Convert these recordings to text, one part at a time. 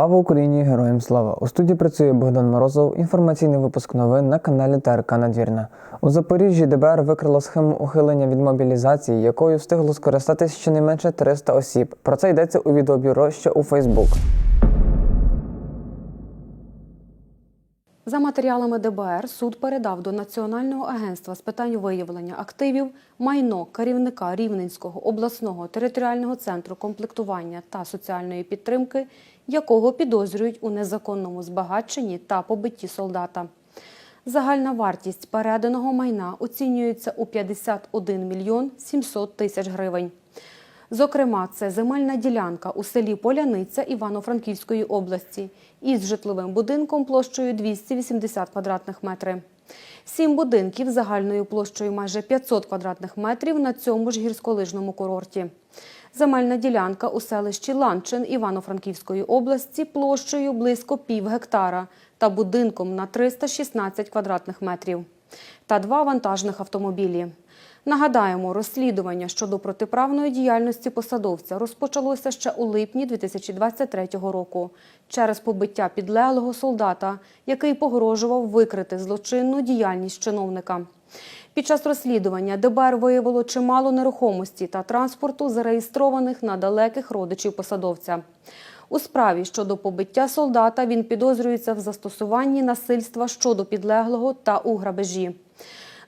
Слава Україні! Героям слава! У студії працює Богдан Морозов. Інформаційний випуск новин на каналі ТРК Надвірна. У Запоріжжі ДБР викрило схему ухилення від мобілізації, якою встигло скористатися щонайменше 300 осіб. Про це йдеться у відеобюро, що у Фейсбук. За матеріалами ДБР суд передав до Національного агентства з питань виявлення активів майно керівника Рівненського обласного територіального центру комплектування та соціальної підтримки, якого підозрюють у незаконному збагаченні та побитті солдата. Загальна вартість переданого майна оцінюється у 51 мільйон 700 тисяч гривень. Зокрема, це земельна ділянка у селі Поляниця Івано-Франківської області із житловим будинком площею 280 квадратних метрів. Сім будинків загальною площею майже 500 квадратних метрів на цьому ж гірськолижному курорті. Земельна ділянка у селищі Ланчин Івано-Франківської області площею близько пів гектара та будинком на 316 квадратних метрів та два вантажних автомобілі. Нагадаємо, розслідування щодо протиправної діяльності посадовця розпочалося ще у липні 2023 року через побиття підлеглого солдата, який погрожував викрити злочинну діяльність чиновника. Під час розслідування ДБР виявило чимало нерухомості та транспорту, зареєстрованих на далеких родичів посадовця. У справі щодо побиття солдата він підозрюється в застосуванні насильства щодо підлеглого та у грабежі.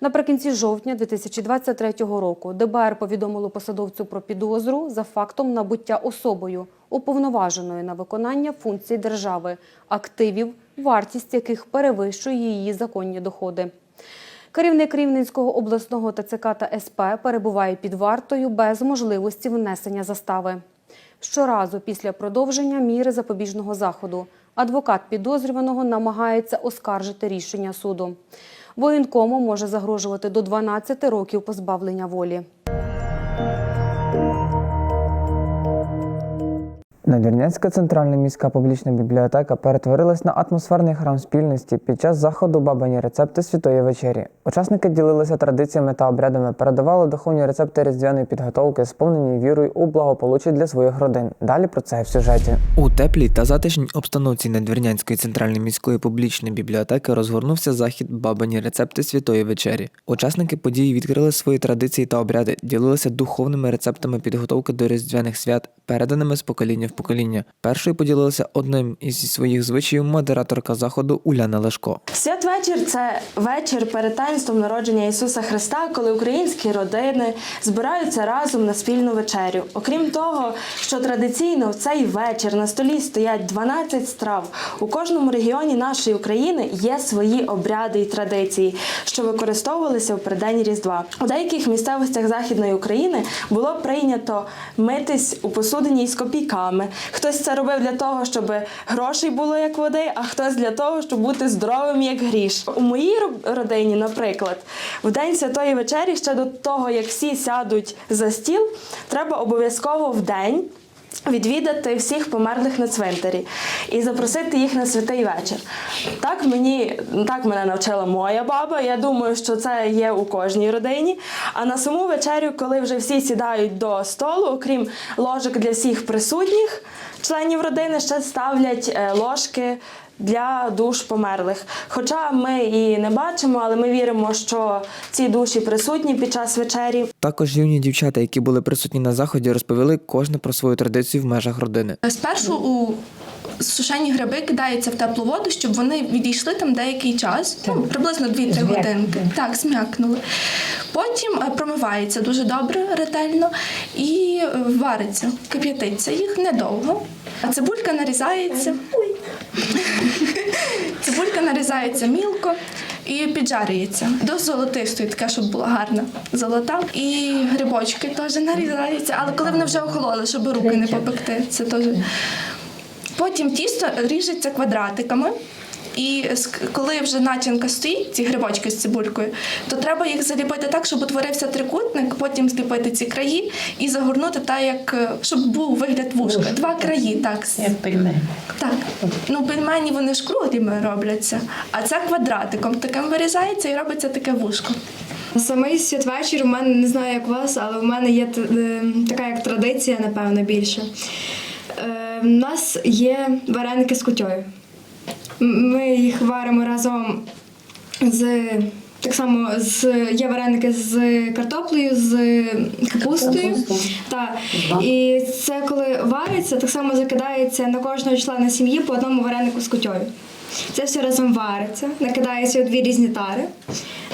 Наприкінці жовтня 2023 року ДБР повідомило посадовцю про підозру за фактом набуття особою, уповноваженою на виконання функцій держави, активів, вартість яких перевищує її законні доходи. Керівник Рівненського обласного ТЦК та СП перебуває під вартою без можливості внесення застави. Щоразу після продовження міри запобіжного заходу адвокат підозрюваного намагається оскаржити рішення суду. Воєнкому може загрожувати до 12 років позбавлення волі. Надвірнянська центральна міська публічна бібліотека перетворилась на атмосферний храм спільності під час заходу бабані рецепти святої вечері. Учасники ділилися традиціями та обрядами, передавали духовні рецепти різдвяної підготовки, сповнені вірою у благополуччя для своїх родин. Далі про це в сюжеті. У теплій та затишній обстановці Надвірнянської центральної міської публічної бібліотеки розгорнувся захід Бабані рецепти святої вечері. Учасники події відкрили свої традиції та обряди, ділилися духовними рецептами підготовки до різдвяних свят, переданими з покоління в покоління. Першою поділилася одним із своїх звичаїв модераторка заходу Уляна Лешко. Святвечір це вечір перед таїнством народження Ісуса Христа, коли українські родини збираються разом на спільну вечерю. Окрім того, що традиційно в цей вечір на столі стоять 12 страв. У кожному регіоні нашої України є свої обряди і традиції, що використовувалися в придень Різдва. У деяких місцевостях Західної України було прийнято митись у посудині із копійками. Хтось це робив для того, щоб грошей було як води, а хтось для того, щоб бути здоровим як гріш. У моїй родині, наприклад, в день святої вечері, ще до того, як всі сядуть за стіл, треба обов'язково в день. Відвідати всіх померлих на цвинтарі і запросити їх на святий вечір. Так мені так мене навчила моя баба. Я думаю, що це є у кожній родині. А на саму вечерю, коли вже всі сідають до столу, окрім ложок для всіх присутніх членів родини, ще ставлять е, ложки для душ померлих. Хоча ми і не бачимо, але ми віримо, що ці душі присутні під час вечері. Також юні дівчата, які були присутні на заході, розповіли кожне про свою традицію в межах родини. Спершу у сушені гриби кидаються в теплу воду, щоб вони відійшли там деякий час, ну, приблизно 2-3 годинки. Так, зм'якнули. Потім е, промивається дуже добре, ретельно і е, вариться, кип'ятиться їх недовго. А цибулька нарізається. Цибулька нарізається мілко і піджарюється до золотистої, таке, щоб була гарна золота. І грибочки теж нарізаються, але коли вони вже охололи, щоб руки не попекти, це теж. Потім тісто ріжеться квадратиками. І коли вже начинка стоїть, ці грибочки з цибулькою, то треба їх заліпити так, щоб утворився трикутник, потім зліпити ці краї і загорнути так, як е, щоб був вигляд вушка. Два краї, так. Як пельмень. Так. Ну, пельмені вони ж круглими робляться, а це квадратиком таким вирізається і робиться таке вушко. Самий святвечір у мене не знаю, як у вас, але у мене є е, така як традиція, напевно, більше. Е, У нас є вареники з кутьою. Ми їх варимо разом з. Так само з є вареники з картоплею, з капустою. Так. І це коли вариться, так само закидається на кожного члена сім'ї по одному варенику з кутьою. Це все разом вариться, накидається у дві різні тари.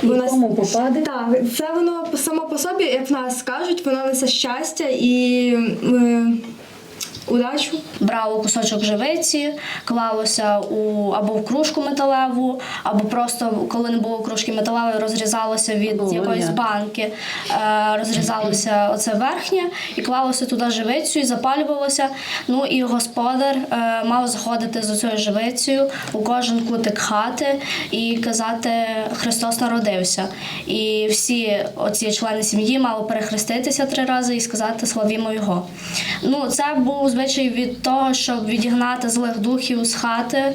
І кому попаде? Так, це воно само по собі, як в нас кажуть, воно несе щастя і е, удачу. брало кусочок живиці, клалося у або в кружку металеву, або просто коли не було кружки металевої, розрізалося від якоїсь банки, е, розрізалося оце верхнє і клалося туди живицю і запалювалося. Ну і господар е, мав заходити з цією живицею у кожен кутик хати і казати Христос народився. І всі оці члени сім'ї мали перехреститися три рази і сказати славімо його. Ну, це був звичай від того, щоб відігнати злих духів з хати.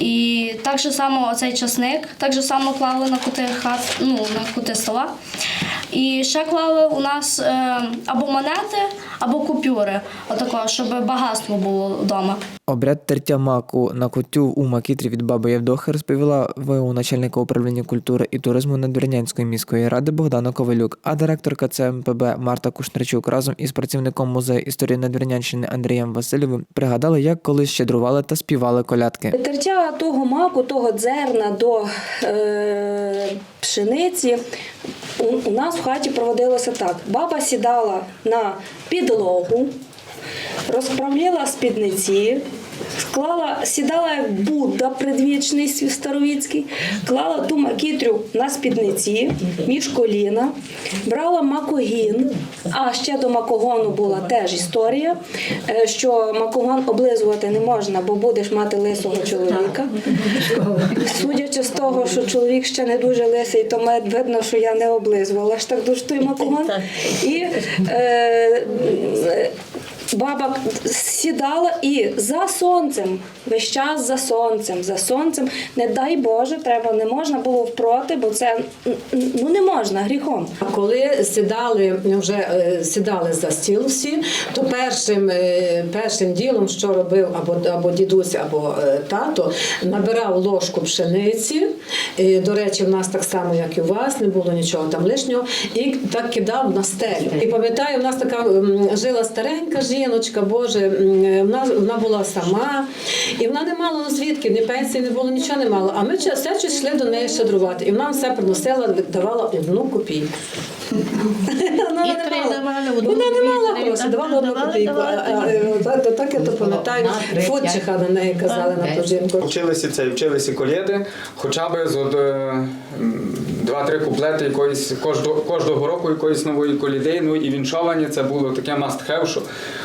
І так же само оцей часник, так же само клали на кути хат, ну, на кути стола. І ще клали у нас е, або монети, або купюри, отако, щоб багатство було вдома. Обряд тертя маку на кутю у макітрі від баби Євдохи розповіла ВУ начальника управління культури і туризму Надвірнянської міської ради Богдана Ковалюк, а директорка ЦМПБ Марта Кушнарчук разом із працівником музею історії Надвірнянщини Андрієм Васильовим пригадали, як колись щедрували та співали колядки. Тертя того маку, того дзерна до е, пшениці у, у нас в хаті проводилося так. Баба сідала на підлогу, розправляла спідниці, склала, сідала як Будда предвічний старовіцький, клала ту макітрю на спідниці між коліна, брала макогін, а ще до макогону була теж історія, е, що макогон облизувати не можна, бо будеш мати лисого чоловіка. Судячи з того, що чоловік ще не дуже лисий, то мед видно, що я не облизувала ж так дуже той макогон. І е, баба сідала і за сонцем, весь час за сонцем, за сонцем. Не дай Боже, треба, не можна було впроти, бо це ну не можна гріхом. А коли сідали вже е, сідали за стіл всі, то першим, е, першим ділом, що робив або, або дідусь, або е, тато, набирав ложку пшениці. Е, До речі, в нас так само, як і у вас, не було нічого там лишнього, і так кидав на стелю. І пам'ятаю, в нас така жила старенька жіночка, Боже, е, вона, вона була сама, і вона не мала ну, звідки, ні пенсії не було, нічого не мала. А ми все йшли до неї щедрувати. І вона все приносила, давала одну копійку. Вона не мала. Вона не мала грошей, давала одну копійку. Так- я то пам'ятаю, Фотчиха на неї казали на ту жінку. Вчилися це, вчилися колєди, хоча б з е, два-три куплети якоїсь кожного, кожного року якоїсь нової коліди. Ну і віншовані це було таке must have, що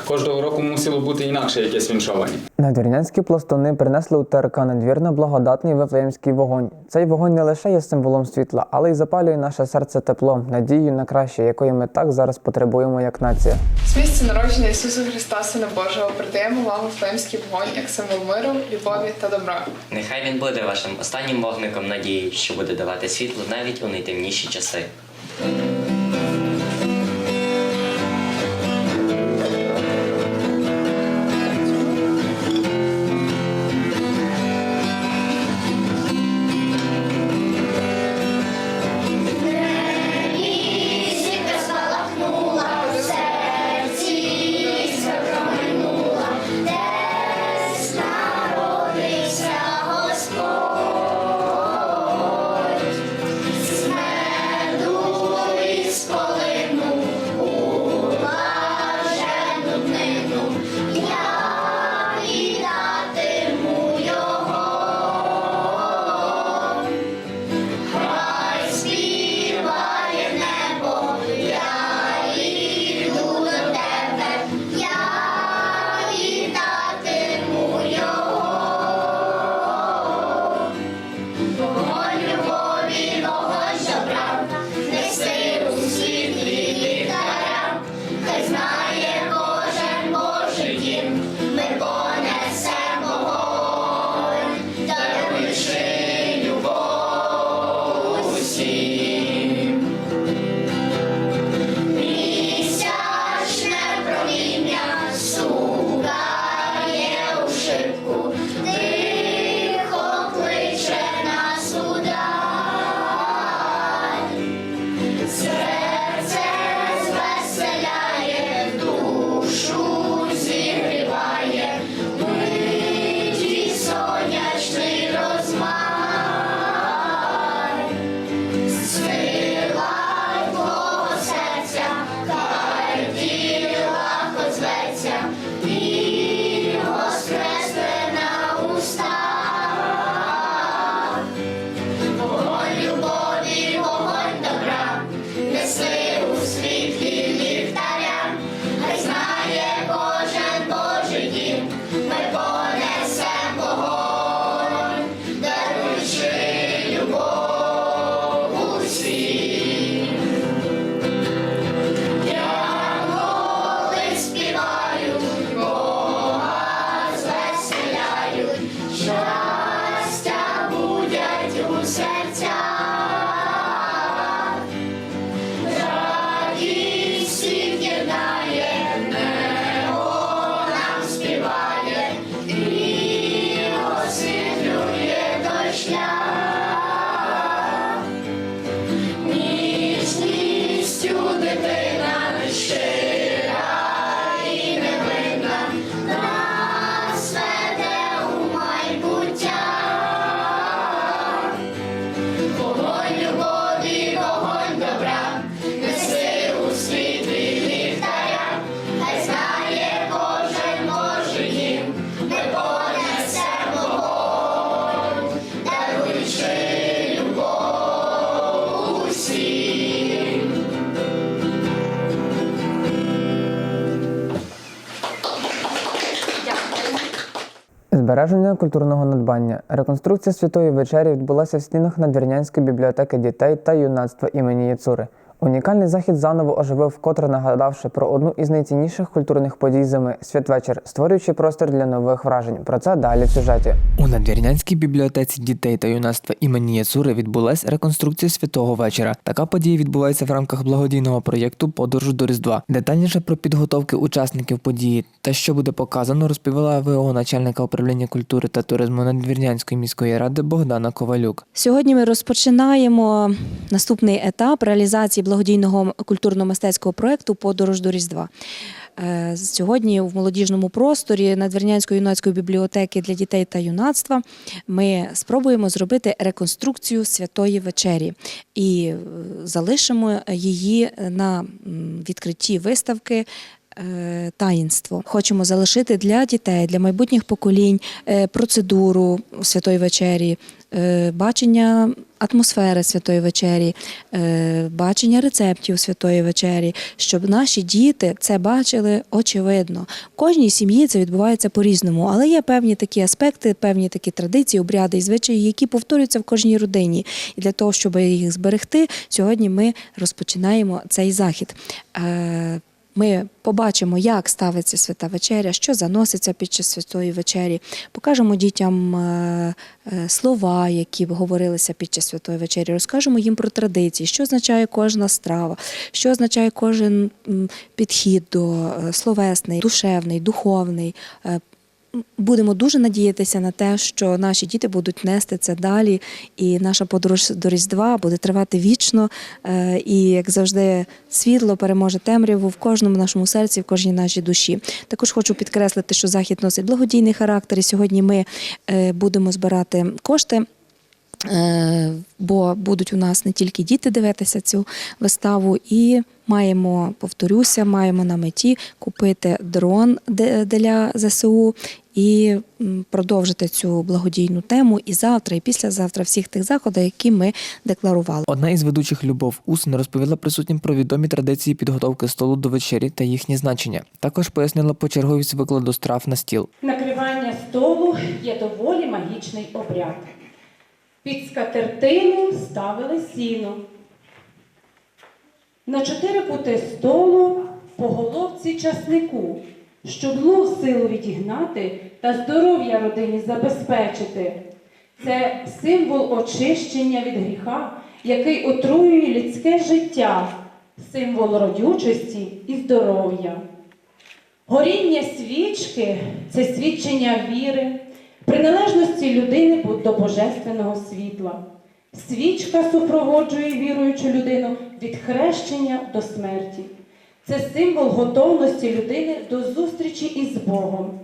кожного року мусило бути інакше якесь віншовані. Надвірнянські пластуни принесли у ТРК надвірно благодатний вифлеємський вогонь. Цей вогонь не лише є символом світла, але й запалює наше серце теплом, надією на краще, якої ми так зараз потребуємо як нація. З місця народження Ісуса Христа, Сина Божого, передаємо вам Вифлеємський вогонь як символ миру, любові та добра. Нехай він буде вашим останнім вогником надії, що буде давати світло навіть у найтемніші часи. Yeah. Збереження культурного надбання. Реконструкція святої вечері відбулася в стінах Надвірнянської бібліотеки дітей та юнацтва імені Яцури. Унікальний захід заново оживив, вкотре нагадавши про одну із найцінніших культурних подій зими святвечір, створюючи простір для нових вражень. Про це далі в сюжеті. У Надвірнянській бібліотеці дітей та юнацтва імені Яцури відбулася реконструкція святого вечора. Така подія відбувається в рамках благодійного проєкту Подорож до Різдва. Детальніше про підготовки учасників події та що буде показано, розповіла ВО начальника управління культури та туризму Надвірнянської міської ради Богдана Ковалюк. Сьогодні ми розпочинаємо наступний етап реалізації благодійного культурно-мистецького проєкту Подорож до Різдва. Е, Сьогодні в молодіжному просторі Надвірнянської юнацької бібліотеки для дітей та юнацтва ми спробуємо зробити реконструкцію святої вечері і е, залишимо її на відкритті виставки. е, Таїнство хочемо залишити для дітей, для майбутніх поколінь процедуру святої вечері, бачення атмосфери святої вечері, е, бачення рецептів святої вечері, щоб наші діти це бачили очевидно. В кожній сім'ї це відбувається по-різному, але є певні такі аспекти, певні такі традиції, обряди і звичаї, які повторюються в кожній родині. І для того, щоб їх зберегти, сьогодні ми розпочинаємо цей захід. Ми побачимо, як ставиться свята вечеря, що заноситься під час святої вечері. Покажемо дітям е, е, слова, які говорилися під час святої вечері. Розкажемо їм про традиції, що означає кожна страва, що означає кожен підхід до е, словесний, душевний, духовний. Будемо дуже надіятися на те, що наші діти будуть нести це далі, і наша подорож до Різдва буде тривати вічно. е, І як завжди, світло переможе темряву в кожному нашому серці, в кожній нашій душі. Також хочу підкреслити, що захід носить благодійний характер. І сьогодні ми е, будемо збирати кошти. Е, Бо будуть у нас не тільки діти дивитися цю виставу, і маємо, повторюся, маємо на меті купити дрон де- для ЗСУ і продовжити цю благодійну тему і завтра, і післязавтра всіх тих заходів, які ми декларували. Одна із ведучих Любов Усин розповіла присутнім про відомі традиції підготовки столу до вечері та їхні значення. Також пояснила почерговість викладу страв на стіл. Накривання столу є доволі магічний обряд. Під скатертину ставили сіно. На чотири кути столу по головці часнику, щоб злу силу відігнати та здоров'я родині забезпечити. Це символ очищення від гріха, який отруює людське життя, символ родючості і здоров'я. Горіння свічки це свідчення віри, приналежності людини до божественного світла. Свічка супроводжує віруючу людину від хрещення до смерті. Це символ готовності людини до зустрічі із Богом.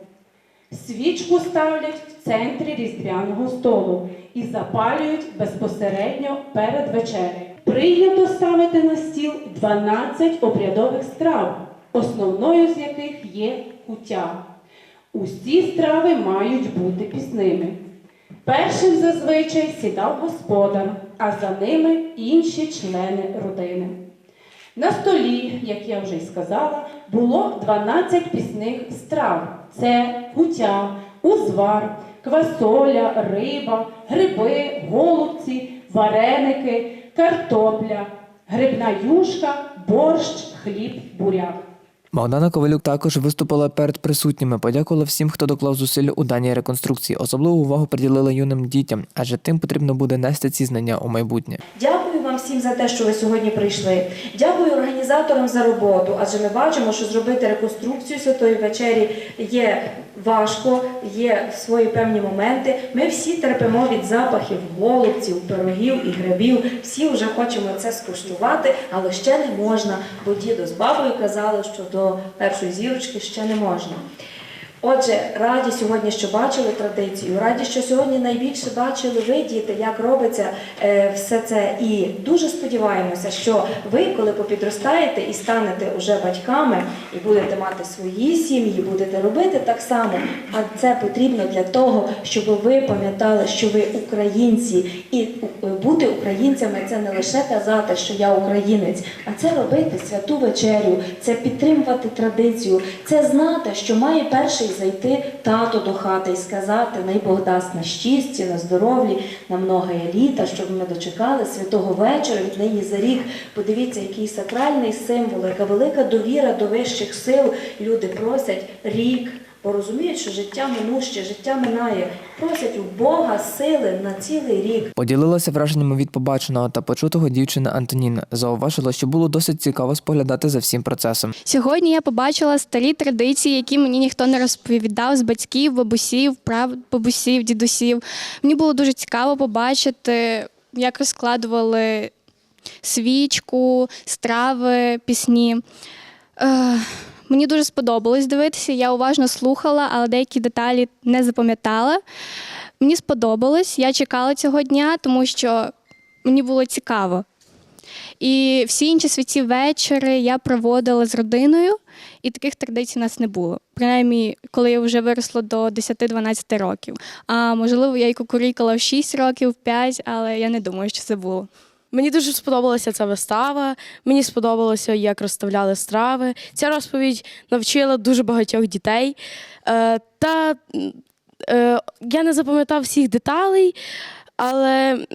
Свічку ставлять в центрі різдвяного столу і запалюють безпосередньо перед вечерею. Прийнято ставити на стіл 12 обрядових страв, основною з яких є куття. Усі страви мають бути пісними. Першим зазвичай сідав господар, а за ними інші члени родини. На столі, як я вже й сказала, було 12 пісних страв: це кутя, узвар, квасоля, риба, гриби, голубці, вареники, картопля, грибна юшка, борщ, хліб, буряк. Богдана Ковалюк також виступила перед присутніми, подякувала всім, хто доклав зусиль у даній реконструкції. Особливу увагу приділила юним дітям, адже тим потрібно буде нести ці знання у майбутнє. Дякую вам всім за те, що ви сьогодні прийшли. Дякую організаторам за роботу, адже ми бачимо, що зробити реконструкцію святої вечері є важко, є свої певні моменти. Ми всі терпимо від запахів голубців, пирогів і грибів. Всі вже хочемо це скуштувати, але ще не можна, бо дідо з бабою казали, що до першої зірочки ще не можна. Отже, раді сьогодні, що бачили традицію, раді, що сьогодні найбільше бачили ви, діти, як робиться е, все це. І дуже сподіваємося, що ви, коли попідростаєте і станете уже батьками, і будете мати свої сім'ї, будете робити так само. А це потрібно для того, щоб ви пам'ятали, що ви українці, і е, бути українцями це не лише казати, що я українець, а це робити святу вечерю, це підтримувати традицію, це знати, що має перший зайти тато до хати і сказати, най Бог дасть на щастя, на здоров'ї, на многоє літа, щоб ми дочекали святого вечора від неї за рік. Подивіться, який сакральний символ, яка велика довіра до вищих сил. Люди просять рік, бо розуміють, що життя минуще, життя минає. Просять у Бога сили на цілий рік. Поділилася враженнями від побаченого та почутого дівчина Антоніна. Зауважила, що було досить цікаво споглядати за всім процесом. Сьогодні я побачила старі традиції, які мені ніхто не розповідав з батьків, бабусів, прабабусів, дідусів. Мені було дуже цікаво побачити, як розкладували свічку, страви, пісні. Е, мені дуже сподобалось дивитися. Я уважно слухала, але деякі деталі не запам'ятала. Мені сподобалось, я чекала цього дня, тому що мені було цікаво. І всі інші святі вечори я проводила з родиною, і таких традицій у нас не було. Принаймні, коли я вже виросла до 10-12 років. А можливо, я й кукурікала в 6 років, в 5, але я не думаю, що це було. Мені дуже сподобалася ця вистава. Мені сподобалося, як розставляли страви. Ця розповідь навчила дуже багатьох дітей. Е, та е, я не запам'ятав всіх деталей, але,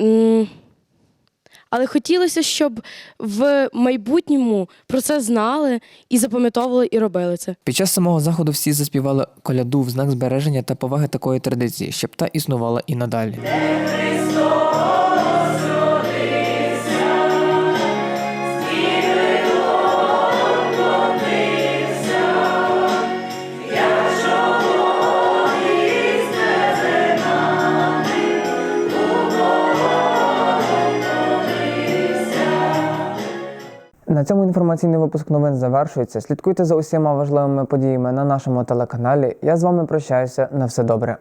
але хотілося, щоб в майбутньому про це знали і запам'ятовували і робили це. Під час самого заходу всі заспівали коляду в знак збереження та поваги такої традиції, щоб та існувала і надалі. Цьому інформаційний випуск новин завершується. Слідкуйте за усіма важливими подіями на нашому телеканалі. Я з вами прощаюся. На все добре.